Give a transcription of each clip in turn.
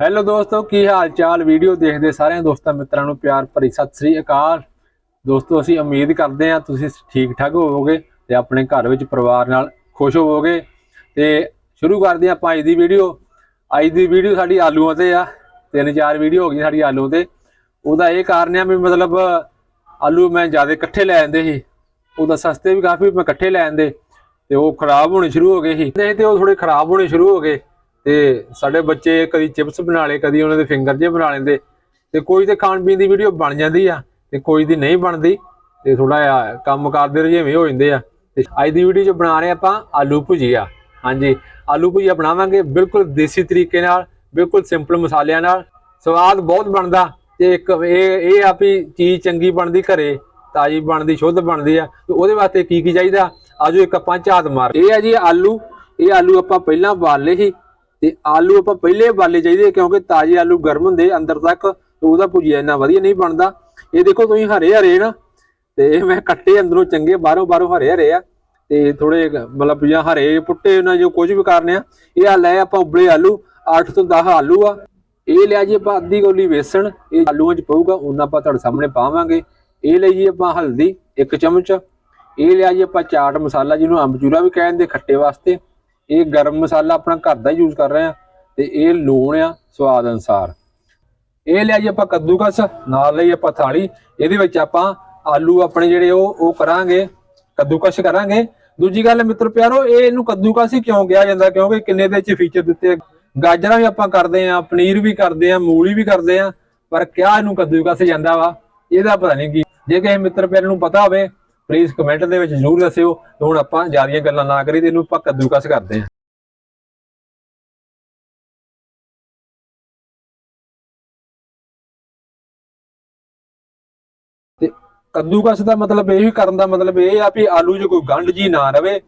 Hello ਦੋਸਤੋ, ਕੀ ਹਾਲ ਚਾਲ video ਦੇਖਦੇ ਸਾਰਿਆਂ ਦੋਸਤਾਂ ਮਿੱਤਰਾਂ ਨੂੰ ਪਿਆਰ ਭਰੀ ਸਤਿ ਸ੍ਰੀ ਅਕਾਲ। ਦੋਸਤੋ, ਅਸੀਂ ਉਮੀਦ ਕਰਦੇ ਹਾਂ ਤੁਸੀਂ ਠੀਕ ਠਾਕ ਹੋਵੋਗੇ ਤੇ ਆਪਣੇ ਘਰ ਵਿੱਚ ਪਰਿਵਾਰ ਨਾਲ ਖੁਸ਼ ਹੋਵੋਗੇ। ਤੇ ਸ਼ੁਰੂ ਕਰਦੇ ਹਾਂ ਆਪਾਂ ਅੱਜ ਦੀ ਵੀਡੀਓ ਅੱਜ ਦੀ ਵੀਡੀਓ ਸਾਡੀ ਆਲੂਆਂ ਤੇ ਆ। ਤਿੰਨ ਚਾਰ ਵੀਡੀਓ ਹੋ ਗਈ ਸਾਡੀ ਆਲੂ ਤੇ। ਉਹਦਾ ਇਹ ਕਾਰਨ ਆ ਵੀ ਮਤਲਬ ਆਲੂ ਮੈਂ ਜ਼ਿਆਦਾ ਇਕੱਠੇ ਲੈ ਆਂਦੇ ਸੀ। ਉਹਦਾ ਸਸਤੇ ਵੀ ਕਾਫੀ ਮੈਂ ਇਕੱਠੇ ਲੈ ਆਂਦੇ। ਤੇ ਉਹ ਖਰਾਬ ਹੋਣੇ ਸ਼ੁਰੂ ਹੋ ਗਏ ਸੀ। ਨਹੀਂ ਤੇ ਉਹ ਥੋੜੇ ਖਰਾਬ ਹੋਣੇ ਸ਼ੁਰੂ ਹੋ ਗਏ। ਤੇ ਸਾਡੇ ਬੱਚੇ ਕਦੀ ਚਿਪਸ ਬਣਾ ਲਏ, ਕਦੀ ਉਹਨਾਂ ਦੇ ਫਿੰਗਰ ਜੇ ਬਣਾ ਲੈਂਦੇ। ਤੇ ਕੋਈ ਤੇ ਖਾਣ ਪੀਣ ਦੀ ਵੀਡੀਓ ਬਣ ਜਾਂਦੀ ਆ ਤੇ ਕੋਈ ਦੀ ਨਹੀਂ ਬਣਦੀ। ਤੇ ਥੋੜਾ ਜਿਹਾ ਕੰਮ ਕਰਦੇ ਰਜੇਵੇਂ ਹੋ ਜਾਂਦੇ ਆ। ਤੇ ਅੱਜ ਦੀ ਵੀਡੀਓ 'ਚ ਬਣਾ ਰਹੇ ਆਪਾਂ ਆਲੂ ਭੁਜੀਆ। ਹਾਂਜੀ, ਆਲੂ ਭੁਜੀਆ ਬਣਾਵਾਂਗੇ ਬਿਲਕੁਲ ਦੇਸੀ ਤਰੀਕੇ ਨਾਲ, ਬਿਲਕੁਲ ਸਿੰਪਲ ਮਸਾਲਿਆਂ ਨਾਲ। ਸਵਾਦ ਬਹੁਤ ਬਣਦਾ ਤੇ ਇੱਕ ਇਹ ਇਹ ਆ ਵੀ ਚੀਜ਼ ਚੰਗੀ ਬਣਦੀ ਘਰੇ, ਤਾਜੀ ਬਣਦੀ, ਸ਼ੁੱਧ ਬਣਦੀ ਆ। ਤੇ ਉਹਦੇ ਵਾਸਤੇ ਕੀ ਕੀ ਚਾਹੀਦਾ? ਆਜੋ ਇੱਕ ਆਪਾਂ ਝਾਤ ਮਾਰ। ਇਹ ਆ ਜੀ ਆਲੂ। ਇਹ ਆਲੂ ਆਪਾਂ ਪਹਿਲਾਂ ਉਬਾਲ ਲਏ ਸੀ। ਤੇ ਆਲੂ ਆਪਾਂ ਪਹਿਲੇ ਉਬਾਲੇ ਚਾਹੀਦੇ ਕਿਉਂਕਿ ਤਾਜ਼ੇ ਆਲੂ ਗਰਮ ਹੁੰਦੇ ਅੰਦਰ ਤੱਕ ਉਹਦਾ ਭੁਜੀਆ ਇੰਨਾ ਵਧੀਆ ਨਹੀਂ ਬਣਦਾ। ਇਹ ਦੇਖੋ ਤੁਸੀਂ ਹਰੇ ਹਰੇ ਨਾ, ਤੇ ਇਹ ਮੈਂ ਕੱਟੇ ਅੰਦਰੋਂ ਚੰਗੇ, ਬਾਹਰੋਂ ਬਾਹਰੋਂ ਹਰੇ ਹਰੇ ਆ। ਤੇ ਥੋੜੇ ਮਤਲਬ ਜਾਂ ਹਰੇ ਪੁੱਟੇ ਉਹਨਾਂ ਜੋ ਕੁਝ ਵੀ ਕਰਨੇ ਆ, ਇਹ ਆ ਲੈ ਆਪਾਂ ਉਬਲੇ ਆਲੂ 8 ਤੋਂ 10 ਆਲੂ ਆ। ਇਹ ਲਿਆ ਜੀ ਆਪਾਂ ਅੱਧੀ ਗੋਲੀ ਵੇਸਣ, ਇਹ ਆਲੂਆਂ 'ਚ ਪਊਗਾ, ਉਹਨਾਂ ਆਪਾਂ ਤੁਹਾਡੇ ਸਾਹਮਣੇ ਪਾਵਾਂਗੇ। ਇਹ ਲਈ ਜੀ ਆਪਾਂ ਹਲਦੀ ਇੱਕ ਚਮਚ। ਇਹ ਲਿਆ ਜੀ ਆਪਾਂ ਚਾਟ ਮਸਾਲਾ, ਜਿਹਨੂੰ ਅੰਬਚੂਰਾ ਵੀ ਕਹਿੰਦੇ, ਖੱਟੇ ਵਾਸਤੇ। ਇਹ ਗਰਮ ਮਸਾਲਾ ਆਪਣਾ ਘਰ ਦਾ ਯੂਜ਼ ਕਰ ਰਹੇ ਆ ਤੇ ਇਹ ਲੂਣ ਆ ਸਵਾਦ ਅਨਸਾਰ। ਇਹ ਲਿਆ ਜੀ ਆਪਾਂ ਕੱਦੂਕਸ, ਨਾਲ ਲਈ ਆਪਾਂ ਥਾਲੀ, ਇਹਦੇ ਵਿੱਚ ਆਪਾਂ ਆਲੂ ਆਪਣੇ ਜਿਹੜੇ ਉਹ ਉਹ ਕਰਾਂਗੇ, ਕੱਦੂਕਸ ਕਰਾਂਗੇ। ਦੂਜੀ ਗੱਲ ਮਿੱਤਰ ਪਿਆਰੋ, ਇਹ ਇਹਨੂੰ ਕੱਦੂਕਸ ਹੀ ਕਿਉਂ ਕਿਹਾ ਜਾਂਦਾ? ਕਿਉਂਕਿ ਕਿੰਨੇ ਦੇ ਚ ਫੀਚਰ ਦਿੱਤੇ ਗਾਜਰਾਂ ਵੀ ਆਪਾਂ ਕਰਦੇ ਆ ਪਨੀਰ ਵੀ ਕਰਦੇ ਆ ਮੂਲੀ ਵੀ ਕਰਦੇ ਆ ਪਰ ਕਿਆ ਇਹਨੂੰ ਕੱਦੂਕਸ ਜਾਂਦਾ ਵਾ? ਇਹਦਾ ਪਤਾ ਨਹੀਂ ਕੀ। ਜੇ ਕਿਸੇ ਮਿੱਤਰ ਪਿਆਰੇ ਨੂੰ ਪਤਾ ਹੋਵੇ ਪਲੀਜ਼ ਕਮੈਂਟ ਦੇ ਵਿੱਚ ਜ਼ਰੂਰ ਦੱਸਿਓ ਹੁਣ ਆਪਾਂ ਜ਼ਿਆਦੀਆਂ ਗੱਲਾਂ ਨਾ ਕਰੀ ਤੇ ਇਹਨੂੰ ਆਪਾਂ ਕੱਦੂਕਸ ਕਰਦੇ ਹਾਂ। ਤੇ ਕੱਦੂਕਸ ਦਾ ਮਤਲਬ ਇਹ ਵੀ ਕਰਨ ਦਾ ਮਤਲਬ ਇਹ ਆ ਵੀ ਆਲੂ 'ਚ ਕੋਈ ਗੰਢ ਜੀ ਨਾ ਰਵੇ,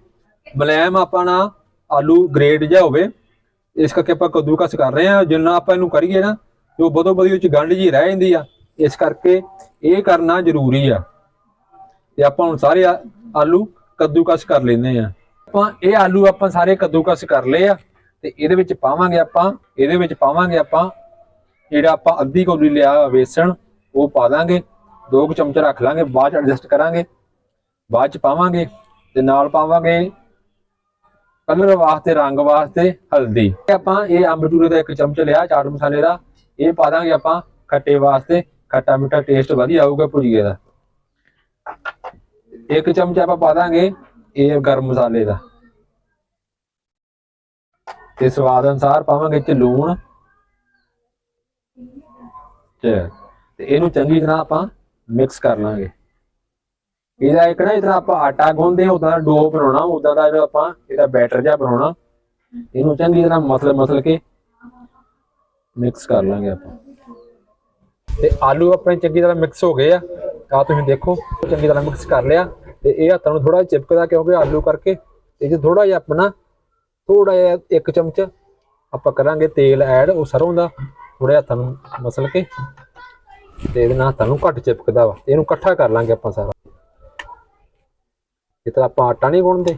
ਮਲੈਮ ਆਪਾਂ ਨਾ ਆਲੂ ਗ੍ਰੇਡ ਜਿਹਾ ਹੋਵੇ, ਇਸ ਕਰਕੇ ਆਪਾਂ ਕੱਦੂਕਸ ਕਰ ਰਹੇ ਹਾਂ। ਜਿੰਨਾ ਆਪਾਂ ਇਹਨੂੰ ਕਰੀਏ ਨਾ, ਤੇ ਉਹ ਬਦੋ ਬਦੀ ਵਿੱਚ ਗੰਢ ਜੀ ਰਹਿ ਜਾਂਦੀ ਆ। ਇਸ ਕਰਕੇ ਇਹ ਕਰਨਾ ਜ਼ਰੂਰੀ ਆ। ਤੇ ਆਪਾਂ ਹੁਣ ਸਾਰੇ ਆ- ਆਲੂ ਕੱਦੂਕਸ ਕਰ ਲੈਂਦੇ ਆ ਆਪਾਂ ਇਹ ਆਲੂ ਆਪਾਂ ਸਾਰੇ ਕੱਦੂਕਸ ਕਰ ਲਏ ਆ ਤੇ ਇਹਦੇ ਵਿੱਚ ਪਾਵਾਂਗੇ ਆਪਾਂ, ਇਹਦੇ ਵਿੱਚ ਪਾਵਾਂਗੇ ਆਪਾਂ ਜਿਹੜਾ ਆਪਾਂ ਅੱਧੀ ਕੌਲੀ ਲਿਆ ਵੇਸਣ, ਉਹ ਪਾ ਦਾਂਗੇ। ਦੋ ਕੁ ਚਮਚ ਰੱਖ ਲਾਂਗੇ, ਬਾਅਦ ਚ ਐਡਜਸਟ ਕਰਾਂਗੇ। ਬਾਅਦ ਚ ਪਾਵਾਂਗੇ ਤੇ ਨਾਲ ਪਾਵਾਂਗੇ ਕਲਰ ਵਾਸਤੇ, ਰੰਗ ਵਾਸਤੇ ਹਲਦੀ। ਆਪਾਂ ਇਹ ਅੰਬਚੂਰੇ ਦਾ ਇੱਕ ਚਮਚ ਲਿਆ, ਚਾਟ ਮਸਾਲੇ ਦਾ। ਇਹ ਪਾ ਦਾਂਗੇ ਆਪਾਂ ਖੱਟੇ ਵਾਸਤੇ। ਖੱਟਾ ਮਿੱਠਾ ਟੇਸਟ ਵਧੀਆ ਆਊਗਾ ਭੁਜੀਏ ਦਾ। ਇੱਕ ਚਮਚਾ ਆਪਾਂ ਪਾ ਦਾਂਗੇ, ਇਹ ਗਰਮ ਮਸਾਲੇ ਦਾ। ਤੇ ਸਵਾਦ ਅਨਸਾਰ ਪਾਵਾਂਗੇ ਇਹ ਚ ਲੂਣ। ਤੇ ਤੇ ਇਹਨੂੰ ਚੰਗੀ ਤਰ੍ਹਾਂ ਆਪਾਂ ਮਿਕਸ ਕਰ ਲਾਂਗੇ। ਇਹਦਾ ਇੱਕ ਨਾ ਇਤਨਾ ਆਪਾਂ ਆਟਾ ਗੁੰਨਦੇ ਹਾਂ ਉਦਾਂ ਦਾ ਡੋ ਬਣਾਉਣਾ ਉਦਾਂ ਦਾ ਜਿਹੜਾ ਆਪਾਂ ਇਹਦਾ ਬੈਟਰ ਜਿਹਾ ਬਣਾਉਣਾ। ਇਹਨੂੰ ਚੰਗੀ ਤਰ੍ਹਾਂ ਮਸਲ ਮਸਲ ਕੇ ਮਿਕਸ ਕਰ ਲਾਂਗੇ ਆਪਾਂ। ਤੇ ਆਲੂ ਆਪਣੇ ਚੰਗੀ ਤਰ੍ਹਾਂ ਮਿਕਸ ਹੋ ਗਏ ਆ। ਆ ਤੁਸੀਂ ਦੇਖੋ, ਚੰਗੀ ਤਰ੍ਹਾਂ ਮਿਕਸ ਕਰ ਲਿਆ। ਤੇ ਇਹ ਹੱਥਾਂ ਨੂੰ ਥੋੜਾ ਚਿਪਕਦਾ ਕਿਉਂਕਿ ਆਲੂ ਕਰਕੇ, ਇਹ ਚ ਥੋੜਾ ਜਿਹਾ ਆਪਣਾ ਥੋੜਾ ਜਿਹਾ ਇੱਕ ਚਮਚ ਆਪਾਂ ਕਰਾਂਗੇ ਤੇਲ ਐਡ, ਉਹ ਸਰੋਂ ਦਾ ਥੋੜੇ ਹੱਥਾਂ ਨੂੰ ਮਸਲ ਕੇ ਤੇ ਇਹਦੇ ਨਾਲ ਹੱਥਾਂ ਨੂੰ ਘੱਟ ਚਿਪਕਦਾ ਵਾ। ਇਹਨੂੰ ਇਕੱਠਾ ਕਰ ਲਾਂਗੇ ਆਪਾਂ ਸਾਰਾ। ਜਿਸ ਤਰ੍ਹਾਂ ਆਪਾਂ ਆਟਾ ਨਹੀਂ ਗੁੰਨਦੇ,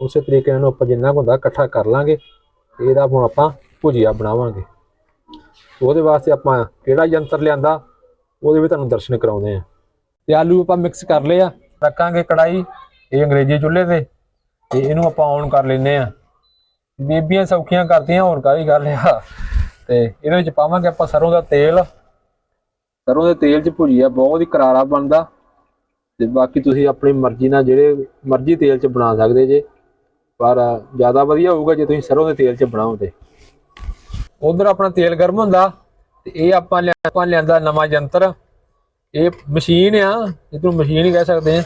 ਉਸੇ ਤਰੀਕੇ ਨਾਲ ਆਪਾਂ ਜਿੰਨਾ ਕੁ ਹੁੰਦਾ ਇਕੱਠਾ ਕਰ ਲਾਂਗੇ। ਇਹਦਾ ਹੁਣ ਆਪਾਂ ਭੁਜੀਆ ਬਣਾਵਾਂਗੇ। ਉਹਦੇ ਵਾਸਤੇ ਆਪਾਂ ਕਿਹੜਾ ਯੰਤਰ ਲਿਆਂਦਾ, ਉਹਦੇ ਵੀ ਤੁਹਾਨੂੰ ਦਰਸ਼ਨ ਕਰਾਉਂਦੇ ਆ ਤੇ ਆਲੂ ਆਪਾਂ ਮਿਕਸ ਕਰ ਲਏ ਆ। ਰੱਖਾਂਗੇ ਕੜਾਈ ਇਹ ਅੰਗਰੇਜ਼ੀ ਚੁੱਲ੍ਹੇ ਤੇ ਤੇ ਇਹਨੂੰ ਆਪਾਂ ਔਨ ਕਰ ਲੈਨੇ ਆ ਬੀਬੀਆਂ ਸੌਖੀਆਂ ਕਰਦੀਆਂ, ਹੋਰ ਕਾਹਦੀ ਗੱਲ ਆ? ਤੇ ਇਹਦੇ ਵਿੱਚ ਪਾਵਾਂਗੇ ਆਪਾਂ ਸਰੋਂ ਦਾ ਤੇਲ। ਸਰੋਂ ਦੇ ਤੇਲ 'ਚ ਭੁਜੀਆ ਬਹੁਤ ਹੀ ਕਰਾਰਾ ਬਣਦਾ। ਤੇ ਬਾਕੀ ਤੁਸੀਂ ਆਪਣੀ ਮਰਜ਼ੀ ਨਾਲ ਜਿਹੜੇ ਮਰਜ਼ੀ ਤੇਲ 'ਚ ਬਣਾ ਸਕਦੇ ਜੇ, ਪਰ ਜ਼ਿਆਦਾ ਵਧੀਆ ਹੋਊਗਾ ਜੇ ਤੁਸੀਂ ਸਰੋਂ ਦੇ ਤੇਲ 'ਚ ਬਣਾਓ ਤੇ। ਉਧਰ ਆਪਣਾ ਤੇਲ ਗਰਮ ਹੁੰਦਾ, ਤੇ ਇਹ ਆਪਾਂ ਲਿਆ ਆਪਾਂ ਲਿਆਂਦਾ ਨਵਾਂ ਯੰਤਰ ਇਹ ਮਸ਼ੀਨ ਆ, ਇਹਨੂੰ ਮਸ਼ੀਨ ਹੀ ਕਹਿ ਸਕਦੇ ਆ।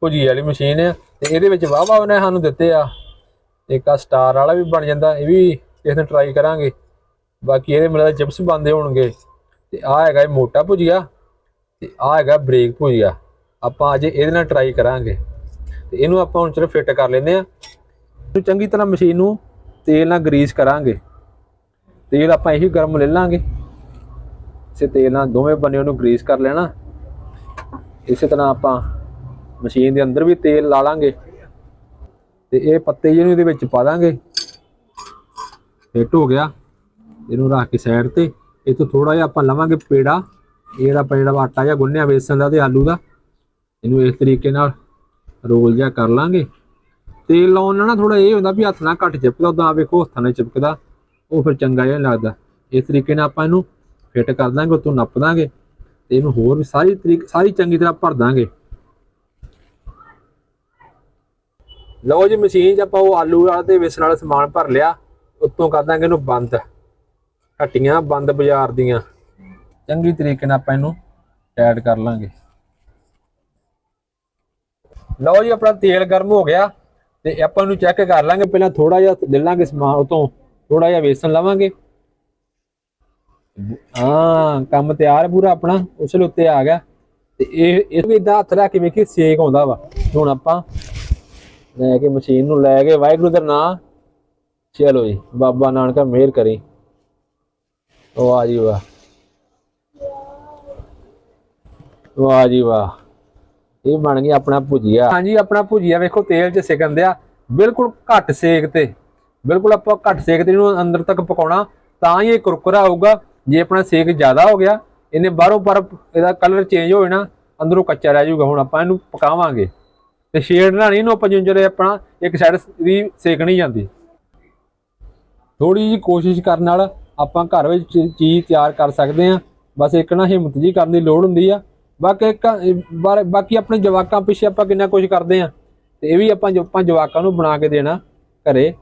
ਭੁਜੀ ਵਾਲੀ ਮਸ਼ੀਨ ਆ, ਤੇ ਇਹਦੇ ਵਿੱਚ ਵਾਹ ਵਾਹ ਉਹਨੇ ਸਾਨੂੰ ਦਿੱਤੇ ਆ। ਇੱਕ ਆ ਸਟਾਰ ਵਾਲਾ ਵੀ ਬਣ ਜਾਂਦਾ, ਇਹ ਵੀ ਇਸ ਨੂੰ ਟਰਾਈ ਕਰਾਂਗੇ। ਬਾਕੀ ਇਹਦੇ ਮਿਲਦਾ ਚਿਪਸ ਬੰਦੇ ਹੋਣਗੇ। ਤੇ ਆ ਹੈਗਾ ਇਹ ਮੋਟਾ ਭੁਜੀਆ, ਤੇ ਆ ਹੈਗਾ ਬ੍ਰੇਕ ਭੁਜੀਆ। ਆਪਾਂ ਅੱਜ ਇਹਦੇ ਨਾਲ ਟਰਾਈ ਕਰਾਂਗੇ। ਤੇ ਇਹਨੂੰ ਆਪਾਂ ਹੁਣ ਚਲੋ ਫਿੱਟ ਕਰ ਲੈਂਦੇ ਆ। ਇਹਨੂੰ ਚੰਗੀ ਤਰ੍ਹਾਂ ਮਸ਼ੀਨ ਨੂੰ ਤੇਲ ਨਾਲ ਗਰੀਸ ਕਰਾਂਗੇ। ਤੇਲ ਆਪਾਂ ਇਹੀ ਗਰਮ ਲੈ ਲਾਂਗੇ। ਇਸੇ ਤੇਲ ਨਾਲ ਦੋਵੇਂ ਬੰਨੇ ਉਹਨੂੰ ਗਰੀਸ ਕਰ ਲੈਣਾ। ਇਸੇ ਤਰ੍ਹਾਂ ਆਪਾਂ ਮਸ਼ੀਨ ਦੇ ਅੰਦਰ ਵੀ ਤੇਲ ਲਾ ਲਾਂਗੇ। ਤੇ ਇਹ ਪੱਤੇ ਜਿਹਨੂੰ ਇਹਦੇ ਵਿੱਚ ਪਾ ਦਾਂਗੇ ਫਿੱਟ ਹੋ ਗਿਆ। ਇਹਨੂੰ ਰੱਖ ਕੇ ਸਾਈਡ ਤੇ। ਇਹ ਤੋਂ ਥੋੜਾ ਜਿਹਾ ਆਪਾਂ ਲਵਾਂਗੇ ਪੇੜਾ। ਇਹ ਜਿਹੜਾ ਆਪਾਂ ਜਿਹੜਾ ਆਟਾ ਜਿਹਾ ਗੁੰਨਿਆ ਵੇਸਣ ਦਾ ਤੇ ਆਲੂ ਦਾ। ਇਹਨੂੰ ਇਸ ਤਰੀਕੇ ਨਾਲ ਰੋਲ ਜਿਹਾ ਕਰ ਲਾਂਗੇ। ਤੇਲ ਲਾਉਣ ਨਾਲ ਨਾ ਥੋੜਾ ਇਹ ਹੁੰਦਾ ਵੀ ਹੱਥ ਨਾਲ ਘੱਟ ਚਿਪਕਦਾ, ਉਦਾਂ ਵੇਖੋ ਹੱਥਾਂ ਨਾਲ ਚਿਪਕਦਾ। ਉਹ ਫਿਰ ਚੰਗਾ ਜਿਹਾ ਨੀ ਲੱਗਦਾ। ਇਸ ਤਰੀਕੇ ਨਾਲ ਆਪਾਂ ਇਹਨੂੰ ਫਿੱਟ ਕਰ ਦਾਂਗੇ, ਉਤੋਂ ਨੱਪ ਦਾਂਗੇ ਤੇ ਇਹਨੂੰ ਹੋਰ ਵੀ ਸਾਰੀ ਤਰੀਕ, ਸਾਰੀ ਚੰਗੀ ਤਰ੍ਹਾਂ ਭਰ ਦਾਂਗੇ। ਲਓ ਜੀ ਮਸ਼ੀਨ 'ਚ ਆਪਾਂ ਉਹ ਆਲੂ ਵਾਲਾ ਤੇ ਵੇਸਣ ਵਾਲਾ ਸਮਾਨ ਭਰ ਲਿਆ, ਉੱਤੋਂ ਕਰ ਦਾਂਗੇ ਇਹਨੂੰ ਬੰਦ। ਹੱਟੀਆਂ ਬੰਦ ਬਾਜ਼ਾਰ ਦੀਆਂ। ਚੰਗੀ ਤਰੀਕੇ ਨਾਲ ਆਪਾਂ ਇਹਨੂੰ ਟੈਡ ਕਰ ਲਾਂਗੇ। ਲਓ ਜੀ ਆਪਣਾ ਤੇਲ ਗਰਮ ਹੋ ਗਿਆ ਤੇ ਆਪਾਂ ਇਹਨੂੰ ਚੈੱਕ ਕਰ ਲਾਂਗੇ, ਪਹਿਲਾਂ ਥੋੜਾ ਜਿਹਾ ਲੈ ਲਾਂਗੇ ਸਮਾਨ ਉਤੋਂ ਥੋੜਾ ਜਿਹਾ ਵੇਸਣ ਲਵਾਂਗੇ। ਹਾਂ, ਕੰਮ ਤਿਆਰ ਪੂਰਾ ਆਪਣਾ ਉਸਲੇ ਉੱਤੇ ਆ ਗਿਆ। ਤੇ ਇਹ ਇਹ ਵੀ ਇਦਾਂ ਹੱਥ ਰੱਖ ਕੇ ਵੇਖੀ, ਸੇਕ ਆਉਂਦਾ ਵਾ। ਹੁਣ ਆਪਾਂ ਲੈ ਕੇ ਮਸ਼ੀਨ ਨੂੰ ਲੈ ਕੇ, ਵਾਹਿਗੁਰੂ ਦਾ ਨਾਮ ਚਲੋ ਜੀ, ਬਾਬਾ ਨਾਨਕਾ ਮਿਹਰ ਕਰੀ। ਵਾਹ ਜੀ ਵਾਹ। ਵਾਹ ਜੀ ਵਾਹ। ਇਹ ਬਣ ਗਿਆ ਆਪਣਾ ਭੁਜੀਆ। ਹਾਂਜੀ, ਆਪਣਾ ਭੁਜੀਆ ਵੇਖੋ, ਤੇਲ 'ਚ ਸਿਕਣ ਦਿਆ। ਬਿਲਕੁਲ ਘੱਟ ਸੇਕ ਤੇ। ਬਿਲਕੁਲ ਆਪਾਂ ਘੱਟ ਸੇਕ ਤੇ ਇਹਨੂੰ ਅੰਦਰ ਤੱਕ ਪਕਾਉਣਾ, ਤਾਂ ਹੀ ਇਹ ਕੁਰਕਰਾ ਆਊਗਾ। ਜੇ ਆਪਣਾ ਸੇਕ ਜ਼ਿਆਦਾ ਹੋ ਗਿਆ, ਇਹਨੇ ਬਾਹਰੋਂ ਪਰ ਇਹਦਾ ਕਲਰ ਚੇਂਜ ਹੋ ਜਾਣਾ, ਅੰਦਰੋਂ ਕੱਚਾ ਰਹਿ ਜਾਊਗਾ, ਹੁਣ ਆਪਾਂ ਇਹਨੂੰ ਪਕਾਵਾਂਗੇ। ਤੇ ਛੇੜਨਾ ਨਹੀਂ ਇਹਨੂੰ ਆਪਾਂ ਜਿੰਨ ਆਪਣਾ ਇੱਕ ਸਾਈਡ ਦੀ ਸੇਕ ਨਹੀਂ ਜਾਂਦੀ। ਥੋੜੀ ਜੀ ਕੋਸ਼ਿਸ਼ ਕਰਨ ਨਾਲ ਆਪਾਂ ਘਰ ਵਿੱਚ ਚੀ- ਚੀਜ਼ ਤਿਆਰ ਕਰ ਸਕਦੇ ਆ ਬਸ ਇੱਕ ਨਾ ਹਿੰਮਤ ਜੀ ਕਰਨ ਦੀ ਲੋੜ ਹੁੰਦੀ ਆ। ਬਾਕੀ ਬਾਕੀ ਆਪਣੇ ਜਵਾਕਾਂ ਪਿੱਛੇ ਆਪਾਂ ਕਿੰਨਾ ਕੁਝ ਕਰਦੇ ਆ ਤੇ ਇਹ ਵੀ ਆਪਾਂ ਆਪਾਂ ਜਵਾਕਾਂ ਨੂੰ ਬਣਾ ਕੇ ਦੇਣਾ ਘਰੇ।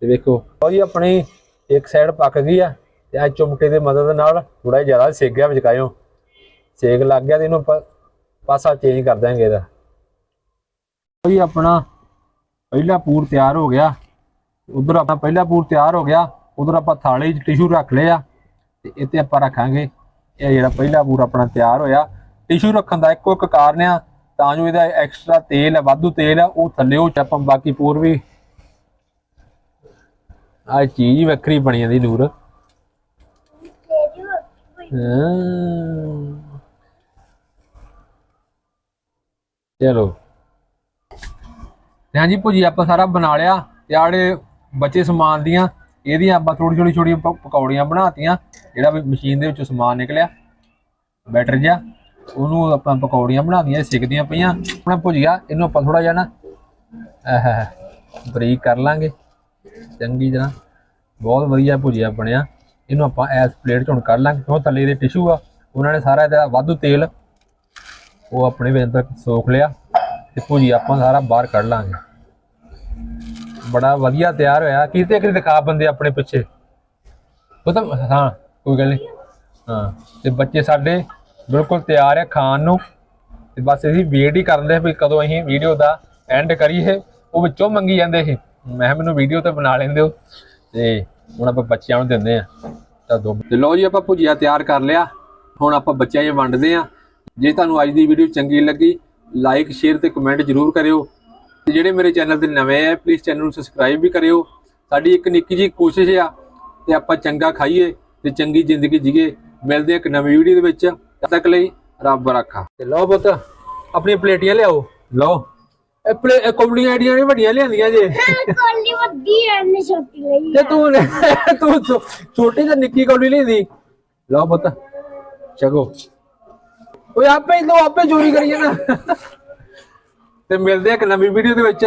ਤੇ ਵੇਖੋ, ਲਓ ਜੀ, ਆਪਣੀ ਇੱਕ ਸਾਈਡ ਪੱਕ ਗਈ ਆ। ਤੇ ਆ ਚੁੰਮਟੇ ਦੀ ਮਦਦ ਨਾਲ ਥੋੜਾ ਜ਼ਿਆਦਾ ਸੇਕ ਗਿਆ ਵਿਚਕਾਇਓ। ਸੇਕ ਲੱਗ ਗਿਆ ਤੇ ਇਹਨੂੰ ਆਪਾਂ ਪਾਸਾ ਚੇਂਜ ਕਰ ਦਾਂਗੇ ਇਹਦਾ। ਕੋਈ ਆਪਣਾ ਪਹਿਲਾ ਪੂਰ ਤਿਆਰ ਹੋ ਗਿਆ, ਉਧਰ ਆਪਣਾ ਪਹਿਲਾ ਪੂਰ ਤਿਆਰ ਹੋ ਗਿਆ, ਉਧਰ ਆਪਾਂ ਥਾਲੀ 'ਚ ਟਿਸ਼ੂ ਰੱਖ ਲਿਆ ਤੇ ਇੱਥੇ ਆਪਾਂ ਰੱਖਾਂਗੇ। ਇਹ ਜਿਹੜਾ ਪਹਿਲਾ ਪੂਰ ਆਪਣਾ ਤਿਆਰ ਹੋਇਆ ਟਿਸ਼ੂ ਰੱਖਣ ਦਾ ਇੱਕੋ ਇੱਕ ਕਾਰਨ ਆ, ਤਾਂ ਜੋ ਇਹਦਾ ਐਕਸਟਰਾ ਤੇਲ ਹੈ ਵਾਧੂ ਤੇਲ ਆ, ਉਹ ਥੱਲੇ ਉਹ 'ਚ ਬਾਕੀ ਪੂਰ ਵੀ। ਆ ਚੀਜ਼ ਵੱਖਰੀ ਬਣੀ ਜਾਂਦੀ ਨੂਰ। ਹਾਂ। ਚਲੋ। ਤੇ ਹਾਂਜੀ ਭੁਜੀ, ਆਪਾਂ ਸਾਰਾ ਬਣਾ ਲਿਆ ਤੇ ਆੜੇ ਬੱਚੇ ਸਮਾਨ ਦੀਆਂ, ਇਹਦੀਆਂ ਆਪਾਂ ਥੋੜੀ ਥੋੜੀ ਛੋਟੀਆਂ ਪ- ਪਕੌੜੀਆਂ ਬਣਾਤੀਆਂ, ਜਿਹੜਾ ਵੀ ਮਸ਼ੀਨ ਦੇ ਵਿੱਚੋਂ ਸਮਾਨ ਨਿਕਲਿਆ, ਬੈਟਰ ਜਿਹਾ, ਉਹਨੂੰ ਆਪਾਂ ਪਕੌੜੀਆਂ ਬਣਾਤੀਆਂ ਸਿੱਖਦੀਆਂ ਪਈਆਂ। ਆਪਣਾ ਭੁਜੀਆ ਇਹਨੂੰ ਆਪਾਂ ਥੋੜਾ ਜਿਹਾ ਨਾ, ਆਹ ਬਰੀਕ ਕਰ ਲਾਂਗੇ। ਚੰਗੀ ਤਰ੍ਹਾਂ। ਬਹੁਤ ਵਧੀਆ ਭੁਜੀਆ ਬਣਿਆ ਇਹਨੂੰ ਆਪਾਂ ਐਸ ਪਲੇਟ 'ਚ ਹੁਣ ਕੱਢ ਲਾਂਗੇ, ਕਿਉਂ ਥੱਲੇ ਦੇ ਟਿਸ਼ੂ ਆ, ਉਹਨਾਂ ਨੇ ਸਾਰਾ ਇਹਦਾ ਵਾਧੂ ਤੇਲ ਉਹ ਆਪਣੇ ਵਿੱਚ ਤੱਕ ਸੋਖ ਲਿਆ ਤੇ ਭੁਜੀ ਆਪਾਂ ਸਾਰਾ ਬਾਹਰ ਕੱਢ ਲਾਂਗੇ। ਬੜਾ ਵਧੀਆ ਤਿਆਰ ਹੋਇਆ, ਕਿਤੇ ਕਿਤੇ ਦਿਖਾ ਬੰਦੇ ਆਪਣੇ ਪਿੱਛੇ। ਉਹ ਤਾਂ, ਹਾਂ, ਕੋਈ ਗੱਲ ਨਹੀਂ, ਹਾਂ, ਤੇ ਬੱਚੇ ਸਾਡੇ ਬਿਲਕੁਲ ਤਿਆਰ ਆ ਖਾਣ ਨੂੰ। ਤੇ ਬਸ ਅਸੀਂ ਵੇਟ ਹੀ ਕਰਦੇ ਆ ਵੀ ਕਦੋਂ ਅਸੀਂ ਵੀਡੀਓ ਦਾ ਐਂਡ ਕਰੀਏ, ਉਹ ਵਿੱਚੋਂ ਮੰਗੀ ਜਾਂਦੇ ਸੀ ਮੈਂ ਕਿਹਾ ਮੈਨੂੰ ਵੀਡੀਓ ਤੇ ਬਣਾ ਲੈਂਦੇ ਹੋ। ਤੇ ਹੁਣ ਆਪਾਂ ਬੱਚਿਆਂ ਨੂੰ ਦਿੰਦੇ ਆ। ਤਾਂ ਦੋ ਤੇ ਲਓ ਜੀ ਆਪਾਂ ਭੁਜੀਆ ਤਿਆਰ ਕਰ ਲਿਆ। ਹੁਣ ਆਪਾਂ ਬੱਚਿਆਂ 'ਚ ਵੰਡਦੇ ਆ। ਜੇ ਤੁਹਾਨੂੰ ਅੱਜ ਦੀ ਵੀਡੀਓ ਚੰਗੀ ਲੱਗੀ ਲਾਈਕ ਸ਼ੇਅਰ ਤੇ ਕਮੈਂਟ ਜਰੂਰ ਕਰਿਓ। ਤੇ ਜਿਹੜੇ ਮੇਰੇ ਚੈਨਲ ਤੇ ਨਵੇਂ ਆ ਪਲੀਜ਼ ਚੈਨਲ ਨੂੰ ਸਬਸਕ੍ਰਾਈਬ ਵੀ ਕਰਿਓ। ਸਾਡੀ ਇੱਕ ਨਿੱਕੀ ਜਿਹੀ ਕੋਸ਼ਿਸ਼ ਆ ਤੇ ਆਪਾਂ ਚੰਗਾ ਖਾਈਏ ਤੇ ਚੰਗੀ ਜ਼ਿੰਦਗੀ ਜੀਏ। ਮਿਲਦੇ ਆ ਇੱਕ ਨਵੀਂ ਵੀਡੀਓ ਦੇ ਵਿੱਚ। ਤਦ ਤੱਕ ਲਈ ਰੱਬ ਰੱਖਾ। ਤੇ ਲਓ ਪੁੱਤ ਆਪਣੀਆਂ ਪਲੇਟੀਆਂ ਲਿਆਓ। ਲਓ। ਇਹ ਕੌਲੀਆਂ ਆਈਡੀਆਂ ਨੇ ਵੱਡੀਆਂ ਲਿਆਂਦੀਆਂ ਜੇ। ਕੋਲੀ ਵੱਡੀ ਐ ਨੇ ਛੋਟੀ ਲਈ ਤੇ ਤੂੰ ਤੂੰ ਛੋ- ਛੋਟੀ ਤੇ ਨਿੱਕੀ ਕੌਲੀ ਲੈਂਦੀ ਲਓ ਪੁੱਤ ਚਗੋ ਓਏ ਆਪੇ ਹੀ ਲਓ ਆਪੇ ਚੋਰੀ ਕਰੀਏ ਨਾ ਤੇ ਮਿਲਦੇ ਆ ਇੱਕ ਨਵੀਂ ਵੀਡੀਓ ਦੇ ਵਿੱਚ।